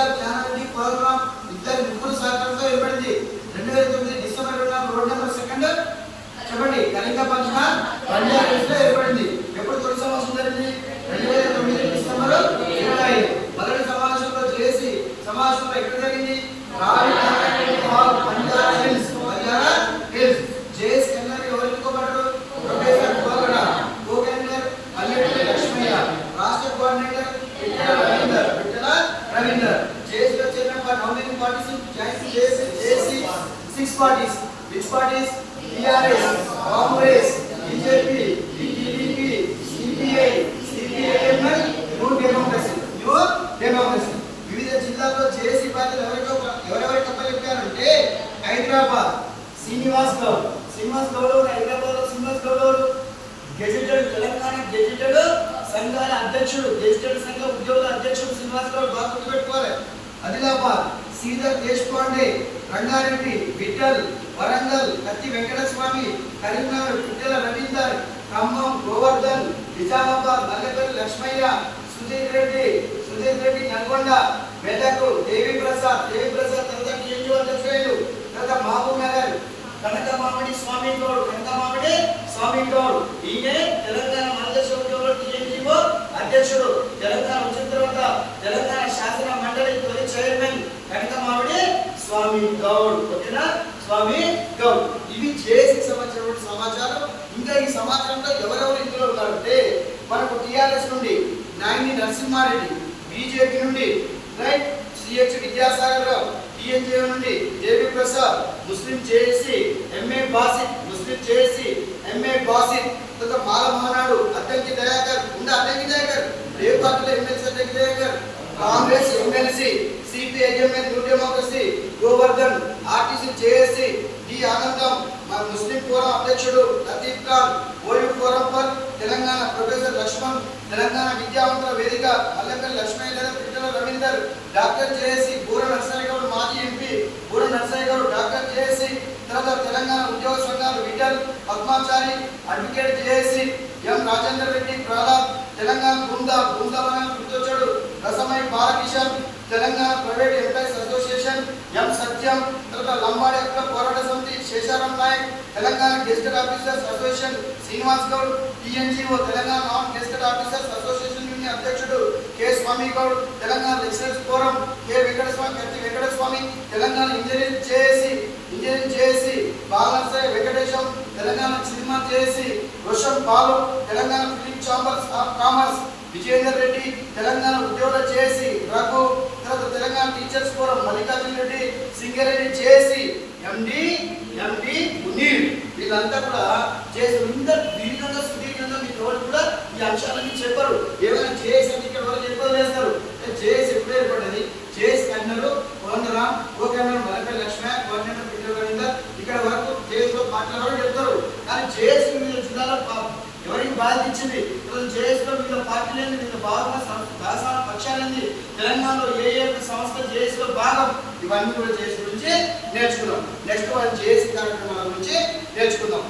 KCR జ్ఞానారెడ్డి programme ఇద్దరు ముగ్గురు సహకారంతో ఏర్పడింది. రెండు వేల తొమ్మిది డిసెంబర్ ఇరవై నాలుగు రోడ్ నెంబర్ సెకండ్. చెప్పండి కళింగ పంచన బంజారా లో ఏర్పడింది. ఎప్పుడు తొలి సమావేశం జరిగింది? రెండు వేల తొమ్మిది డిసెంబర్ ఇరవై ఐదు. మొదటి సమావేశంలో చేసి సమావేశంలో ఎక్కడ జరిగింది? రావి రవీందర్ జేఎస్లో చేరిన నౌమింగ్ పార్టీస్ జాయిన్ చేసి చేసి six parties which parties TRS Congress BJP TDP CPI CPI ML new democracy వివిధ జిల్లాల్లో జేఏసీ పార్టీలు ఎవరికో ఎవరెవరికి అప్పచెప్పారంటే హైదరాబాద్ శ్రీనివాస్ గౌడ్. శ్రీనివాస్ గౌడ్ హైదరాబాద్ శ్రీనివాస్ గౌడ్ గెజిటెడ్ తెలంగాణ గెజిటెడ్ సంఘాల అధ్యక్షుడు గెజిటెడ్ సంఘ ఉద్యోగుల అధ్యక్షుడు శ్రీనివాస్ గౌడ్. ఆదిలాబాద్ శ్రీధర్ దేశపాండే రంగారెడ్డి విఠల్ వరంగల్ కత్తి వెంకట స్వామి కరీంనగర్ పుట్టెల రవీందర్ ఖమ్మం గోవర్ధన్ నిజామాబాద్ మల్లెపల్లి లక్ష్మయ్య సుధీర్ రెడ్డి సుధీర్ రెడ్డి నల్గొండ మెదక్ దేవి ప్రసాద్ దేవి ప్రసాద్ తర్వాత టీఎన్జీ అధ్యక్షుడు తర్వాత మహబూబ్ నగర్ కనక మామిడి స్వామి గౌడ్ కనక మామిడి స్వామి గౌడ్ ఈయనే తెలంగాణ మహాదేశ ఉద్యోగుల టీఎన్జీఓ అధ్యక్షుడు తెలంగాణ వచ్చిన తర్వాత తెలంగాణ శాసన మండలి తొలి చైర్మన్ కనక మామిడి స్వామి గౌడ్. ఓకేనా? స్వామి గౌడ్. ఇవి చేసి సంబంధించిన సమాచారం. ఇంకా ఈ సమాచారంలో ఎవరెవరు ఇందులో ఉన్నారంటే మనకు టిఆర్ఎస్ నుండి నాయని నరసింహారెడ్డి బీజేపీ నుండి right? CH Vidyasagar Rao TNJ నుండి దేవి ప్రసాద్ ముస్లిం చేసి ఎంఏ బాసిత్ ముస్లిం చేసి ఎంఏ బాసిత్ తర్వాత మాల మహానాడు అద్దంకి దయాకర్ ఉండే అద్దంకి దయాకర్ ఏ పార్టీలో MLC Addanki Dayakar Congress MLC CPI ML new Govardhan RTC JAC D Anandam మన ముస్లిం ఫోరం అధ్యక్షుడు Latif Khan OU forum for Telangana professor Laxman Telangana విద్యావంతుల వేదిక మల్లెపల్లి లక్ష్మయ్య గారు పిట్టల రవీందర్ డాక్టర్ జేఏసీ బూర నర్సయ్య గౌడ్ మాజీ ఎంపీ బూర నర్సయ్య గౌడ్ డాక్టర్ జేఏసీ తర్వాత తెలంగాణ ఉద్యోగ సంఘాలు Vithal Padmachari advocate JAC M Rajender Reddy Prahlad Telangana బృంద బృందావన గుర్తొచ్చాడు Rasamayi Balakishan Telangana private employees association M Satyam తర్వాత లంబాడ హక్కుల పోరాట సమితి Sesharam Naik Telangana gazetted officers association Srinivas Goud TNGO Telangana non gazetted officers association union అధ్యక్షుడు K Swamy Goud Telangana lecturers forum K Venkataswamy Katti Venkataswamy Telangana engineering చేసి engineering చేసి Balanarsaiah Venkatesham Telangana cinema చేసి Roshan Balu Telangana film chambers of commerce Vijayender Reddy Telangana ఉద్యోగుల చేసి రఘు తర్వాత Telangana teachers forum Mallikarjuna Reddy Singareddy చేసి MD ఎండి మునీర్. వీళ్ళంతా కూడా చేసి ఇంత దీర్ఘంగా సుదీర్ఘంగా మీకు ఎవరు కూడా ఈ అంశాలన్నీ చెప్పరు. ఏమైనా చేసి అంటే ఇక్కడ ఎవరు చెప్పదు చేస్తారు? చేసి ఎప్పుడు ఏర్పడ్డది? చేసి కన్నరు కోనరాం కోకన్నర్ మలపల్లి లక్ష్మణ కోఆర్డినేటర్ పిల్లలు రవీందర్ ఇక్కడ వరకు చేసిలో మాట్లాడడం చెప్తారు. కానీ చేసి వివిధ జిల్లాలో పా- ఎవరికి బాధ్యత ఇచ్చింది? జేఎస్లో వివిధ పార్టీలేంది వివిధ భాగంగా భాషా పక్షాలేంది తెలంగాణలో సంస్థ జేఎస్లో భాగం ఇవన్నీ కూడా జేఎస్ గురించి నేర్చుకున్నాం. నెక్స్ట్ వాళ్ళు జేఎస్ కార్యక్రమాల గురించి నేర్చుకుందాం.